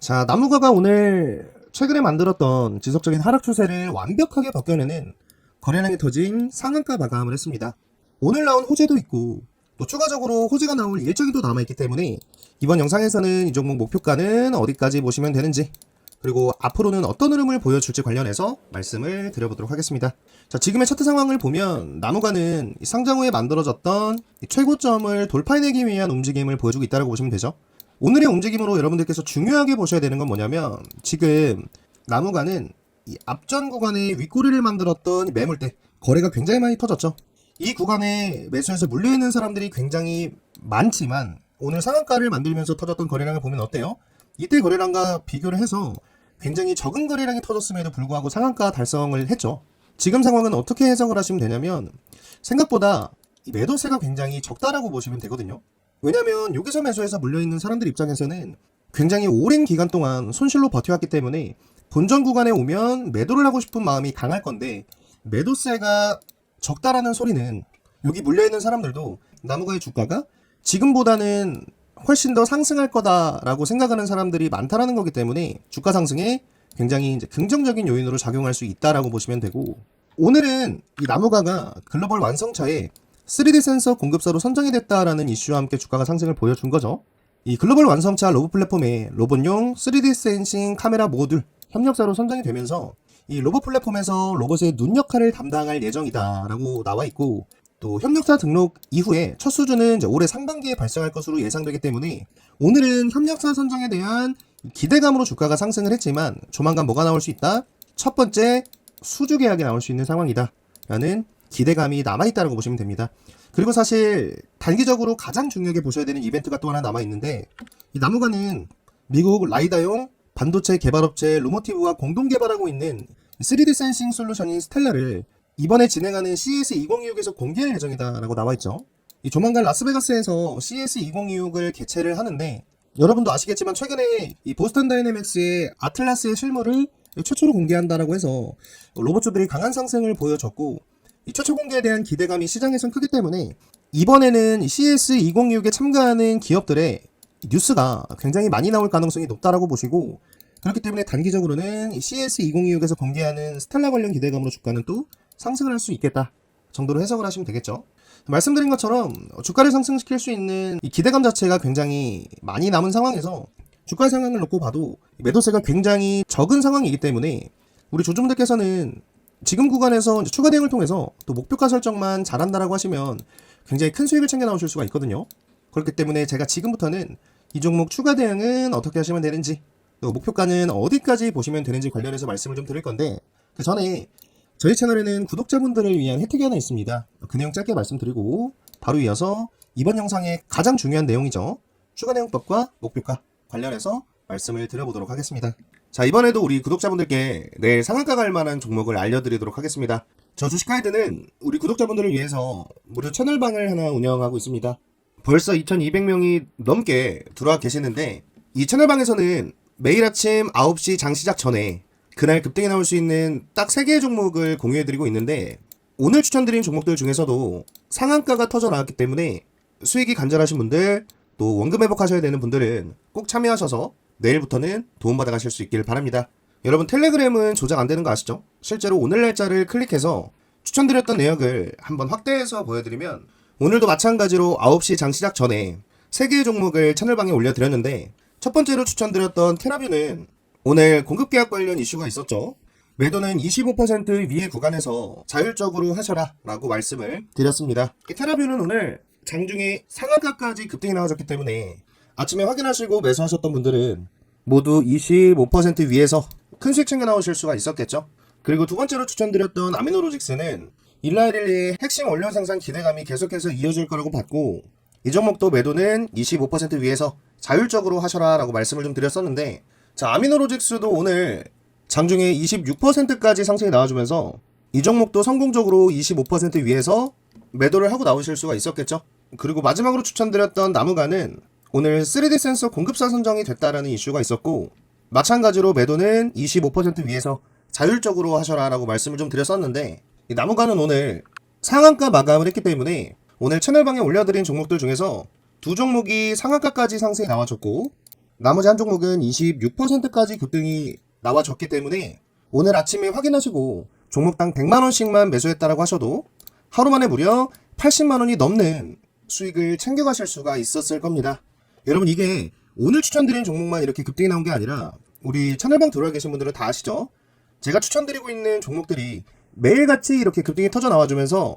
자, 나무가가 오늘 최근에 만들었던 지속적인 하락 추세를 완벽하게 벗겨내는 거래량이 터진 상한가 마감을 했습니다. 오늘 나온 호재도 있고 또 추가적으로 호재가 나올 일정이 또 남아있기 때문에 이번 영상에서는 이 종목 목표가는 어디까지 보시면 되는지 그리고 앞으로는 어떤 흐름을 보여줄지 관련해서 말씀을 드려보도록 하겠습니다. 자, 지금의 차트 상황을 보면 나무가는 이 상장 후에 만들어졌던 이 최고점을 돌파해내기 위한 움직임을 보여주고 있다고 보시면 되죠. 오늘의 움직임으로 여러분들께서 중요하게 보셔야 되는 건 뭐냐면 지금 나무가는 이 앞전 구간에 윗꼬리를 만들었던 이 매물대 거래가 굉장히 많이 터졌죠. 이 구간에 매수해서 물려있는 사람들이 굉장히 많지만 오늘 상한가를 만들면서 터졌던 거래량을 보면 어때요? 이때 거래량과 비교를 해서 굉장히 적은 거래량이 터졌음에도 불구하고 상한가 달성을 했죠. 지금 상황은 어떻게 해석을 하시면 되냐면 생각보다 이 매도세가 굉장히 적다라고 보시면 되거든요. 왜냐면 여기서 매수해서 물려있는 사람들 입장에서는 굉장히 오랜 기간 동안 손실로 버텨왔기 때문에 본전 구간에 오면 매도를 하고 싶은 마음이 강할 건데 매도세가 적다라는 소리는 여기 물려있는 사람들도 나무가의 주가가 지금보다는 훨씬 더 상승할 거다라고 생각하는 사람들이 많다라는 거기 때문에 주가 상승에 굉장히 이제 긍정적인 요인으로 작용할 수 있다라고 보시면 되고 오늘은 이 나무가가 글로벌 완성차에 3D 센서 공급사로 선정이 됐다라는 이슈와 함께 주가가 상승을 보여준 거죠. 이 글로벌 완성차 로봇 플랫폼에 로봇용 3D 센싱 카메라 모듈 협력사로 선정이 되면서 이 로봇 플랫폼에서 로봇의 눈 역할을 담당할 예정이다라고 나와 있고 또 협력사 등록 이후에 첫 수주는 올해 상반기에 발생할 것으로 예상되기 때문에 오늘은 협력사 선정에 대한 기대감으로 주가가 상승을 했지만 조만간 뭐가 나올 수 있다? 첫 번째 수주 계약이 나올 수 있는 상황이다. 라는 기대감이 남아있다고 보시면 됩니다. 그리고 사실 단기적으로 가장 중요하게 보셔야 되는 이벤트가 또 하나 남아있는데 이 나무가는 미국 라이다용 반도체 개발업체 루모티브와 공동 개발하고 있는 3D 센싱 솔루션인 스텔라를 이번에 진행하는 CES 2026에서 공개할 예정이다라고 나와 있죠. 이 조만간 라스베가스에서 CES 2026을 개최를 하는데 여러분도 아시겠지만 최근에 이 보스턴 다이내믹스의 아틀라스의 실물을 최초로 공개한다라고 해서 로봇주들이 강한 상승을 보여줬고 이 최초 공개에 대한 기대감이 시장에선 크기 때문에 이번에는 이 CES 2026에 참가하는 기업들의 뉴스가 굉장히 많이 나올 가능성이 높다라고 보시고 그렇기 때문에 단기적으로는 이 CS 2026에서 공개하는 스텔라 관련 기대감으로 주가는 또 상승을 할 수 있겠다 정도로 해석을 하시면 되겠죠. 말씀드린 것처럼 주가를 상승시킬 수 있는 이 기대감 자체가 굉장히 많이 남은 상황에서 주가 상황을 놓고 봐도 매도세가 굉장히 적은 상황이기 때문에 우리 조종들께서는 지금 구간에서 추가 대응을 통해서 또 목표가 설정만 잘한다라고 하시면 굉장히 큰 수익을 챙겨 나오실 수가 있거든요. 그렇기 때문에 제가 지금부터는 이 종목 추가 대응은 어떻게 하시면 되는지 또 목표가는 어디까지 보시면 되는지 관련해서 말씀을 좀 드릴 건데 그 전에 저희 채널에는 구독자분들을 위한 혜택이 하나 있습니다. 그 내용 짧게 말씀드리고 바로 이어서 이번 영상의 가장 중요한 내용이죠. 추가 내용법과 목표가 관련해서 말씀을 드려보도록 하겠습니다. 자 이번에도 우리 구독자분들께 내일 상한가 갈 만한 종목을 알려드리도록 하겠습니다. 저 주식 가이드는 우리 구독자분들을 위해서 무료 채널방을 하나 운영하고 있습니다. 벌써 2,200명이 넘게 들어와 계시는데 이 채널방에서는 매일 아침 9시 장 시작 전에 그날 급등이 나올 수 있는 딱 3개의 종목을 공유해드리고 있는데 오늘 추천드린 종목들 중에서도 상한가가 터져 나왔기 때문에 수익이 간절하신 분들 또 원금 회복하셔야 되는 분들은 꼭 참여하셔서 내일부터는 도움받아 가실 수 있기를 바랍니다. 여러분 텔레그램은 조작 안 되는 거 아시죠? 실제로 오늘 날짜를 클릭해서 추천드렸던 내역을 한번 확대해서 보여드리면 오늘도 마찬가지로 9시 장 시작 전에 3개의 종목을 채널방에 올려드렸는데 첫 번째로 추천드렸던 테라뷰는 오늘 공급 계약 관련 이슈가 있었죠. 매도는 25% 위의 구간에서 자율적으로 하셔라 라고 말씀을 드렸습니다. 이 테라뷰는 오늘 장중에 상한가까지 급등이 나와줬기 때문에 아침에 확인하시고 매수하셨던 분들은 모두 25% 위에서 큰 수익 챙겨 나오실 수가 있었겠죠. 그리고 두 번째로 추천드렸던 아미노로직스는 일라일리의 핵심 원료 생산 기대감이 계속해서 이어질 거라고 봤고 이 종목도 매도는 25% 위에서 자율적으로 하셔라 라고 말씀을 좀 드렸었는데 자 아미노로직스도 오늘 장중에 26%까지 상승이 나와주면서 이 종목도 성공적으로 25% 위에서 매도를 하고 나오실 수가 있었겠죠? 그리고 마지막으로 추천드렸던 나무가는 오늘 3D 센서 공급사 선정이 됐다라는 이슈가 있었고 마찬가지로 매도는 25% 위에서 자율적으로 하셔라 라고 말씀을 좀 드렸었는데 이 나무가는 오늘 상한가 마감을 했기 때문에 오늘 채널방에 올려드린 종목들 중에서 두 종목이 상한가까지 상승이 나와줬고 나머지 한 종목은 26%까지 급등이 나와줬기 때문에 오늘 아침에 확인하시고 종목당 100만원씩만 매수했다라고 하셔도 하루 만에 무려 80만원이 넘는 수익을 챙겨가실 수가 있었을 겁니다. 여러분 이게 오늘 추천드린 종목만 이렇게 급등이 나온 게 아니라 우리 채널방 들어와 계신 분들은 다 아시죠? 제가 추천드리고 있는 종목들이 매일같이 이렇게 급등이 터져 나와주면서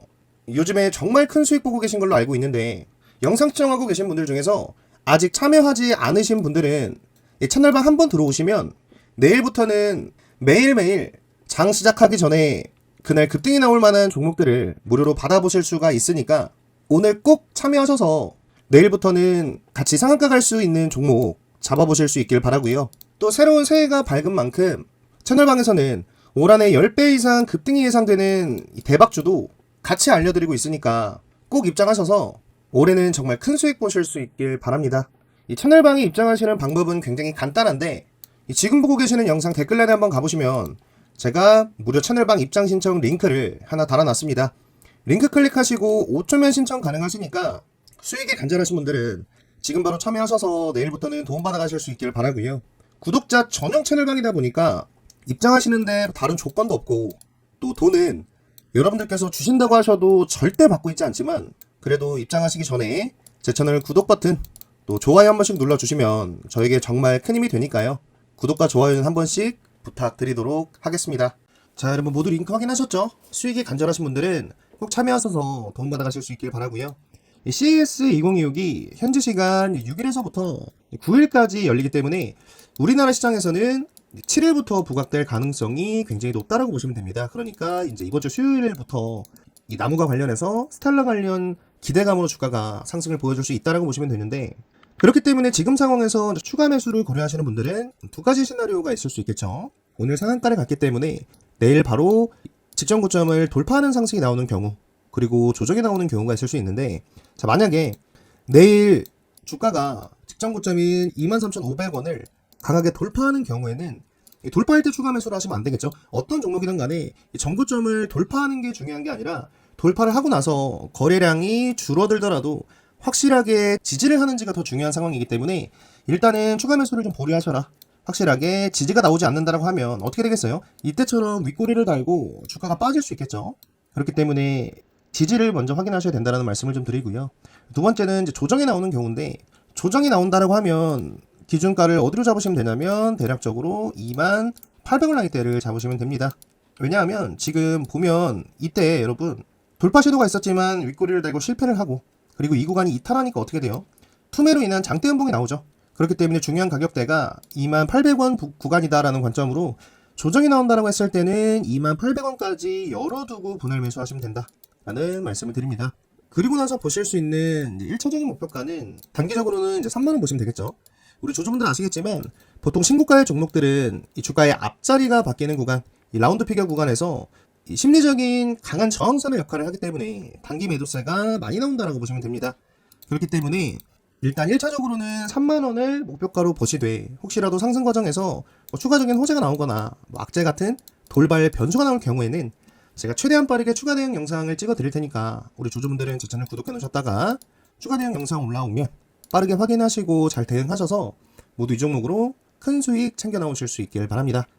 요즘에 정말 큰 수익 보고 계신 걸로 알고 있는데 영상 시청하고 계신 분들 중에서 아직 참여하지 않으신 분들은 이 채널방 한 번 들어오시면 내일부터는 매일매일 장 시작하기 전에 그날 급등이 나올 만한 종목들을 무료로 받아보실 수가 있으니까 오늘 꼭 참여하셔서 내일부터는 같이 상한가 갈 수 있는 종목 잡아보실 수 있길 바라고요. 또 새로운 새해가 밝은 만큼 채널방에서는 올 한해 10배 이상 급등이 예상되는 이 대박주도 같이 알려드리고 있으니까 꼭 입장하셔서 올해는 정말 큰 수익 보실 수 있길 바랍니다. 이 채널방에 입장하시는 방법은 굉장히 간단한데 이 지금 보고 계시는 영상 댓글란에 한번 가보시면 제가 무료 채널방 입장 신청 링크를 하나 달아놨습니다. 링크 클릭하시고 5초면 신청 가능하시니까 수익이 간절하신 분들은 지금 바로 참여하셔서 내일부터는 도움받아 가실 수 있길 바라고요. 구독자 전용 채널방이다 보니까 입장하시는데 다른 조건도 없고 또 돈은 여러분들께서 주신다고 하셔도 절대 받고 있지 않지만 그래도 입장하시기 전에 제 채널 구독 버튼 또 좋아요 한 번씩 눌러주시면 저에게 정말 큰 힘이 되니까요. 구독과 좋아요는 한 번씩 부탁드리도록 하겠습니다. 자 여러분 모두 링크 확인하셨죠? 수익이 간절하신 분들은 꼭 참여하셔서 도움받아 가실 수 있길 바라고요. 이 CES 2026이 현지 시간 6일에서부터 9일까지 열리기 때문에 우리나라 시장에서는 7일부터 부각될 가능성이 굉장히 높다라고 보시면 됩니다. 그러니까 이제 이번 주 수요일부터 이 나무가 관련해서 스텔라 관련 기대감으로 주가가 상승을 보여줄 수 있다라고 보시면 되는데 그렇기 때문에 지금 상황에서 추가 매수를 고려하시는 분들은 두 가지 시나리오가 있을 수 있겠죠. 오늘 상한가를 갔기 때문에 내일 바로 직전 고점을 돌파하는 상승이 나오는 경우 그리고 조정이 나오는 경우가 있을 수 있는데 자 만약에 내일 주가가 직전 고점인 23,500원을 강하게 돌파하는 경우에는 이 돌파할 때 추가 매수를 하시면 안 되겠죠. 어떤 종목이든 간에 이 전고점을 돌파하는 게 중요한 게 아니라 돌파를 하고 나서 거래량이 줄어들더라도 확실하게 지지를 하는지가 더 중요한 상황이기 때문에 일단은 추가 매수를 좀 보류하셔라. 확실하게 지지가 나오지 않는다라고 하면 어떻게 되겠어요? 이때처럼 윗꼬리를 달고 주가가 빠질 수 있겠죠. 그렇기 때문에 지지를 먼저 확인하셔야 된다는 말씀을 좀 드리고요. 두 번째는 이제 조정이 나오는 경우인데 조정이 나온다라고 하면 기준가를 어디로 잡으시면 되냐면 대략적으로 2만 800원 라인대를 잡으시면 됩니다. 왜냐하면 지금 보면 이때 여러분 돌파 시도가 있었지만 윗꼬리를 달고 실패를 하고 그리고 이 구간이 이탈하니까 어떻게 돼요? 투매로 인한 장대 음봉이 나오죠. 그렇기 때문에 중요한 가격대가 2만 800원 구간이다라는 관점으로 조정이 나온다라고 했을 때는 2만 800원까지 열어두고 분할 매수하시면 된다라는 말씀을 드립니다. 그리고 나서 보실 수 있는 1차적인 목표가는 단기적으로는 이제 3만원 보시면 되겠죠. 우리 조조분들 아시겠지만 보통 신고가의 종목들은 이 주가의 앞자리가 바뀌는 구간, 이 라운드 피겨 구간에서 이 심리적인 강한 저항선의 역할을 하기 때문에 단기 매도세가 많이 나온다라고 보시면 됩니다. 그렇기 때문에 일단 1차적으로는 3만원을 목표가로 보시되 혹시라도 상승 과정에서 뭐 추가적인 호재가 나오거나 뭐 악재 같은 돌발 변수가 나올 경우에는 제가 최대한 빠르게 추가 대응 영상을 찍어 드릴 테니까 우리 조조분들은 제 채널 구독해 놓으셨다가 추가 대응 영상 올라오면 빠르게 확인하시고 잘 대응하셔서 모두 이 종목으로 큰 수익 챙겨 나오실 수 있길 바랍니다.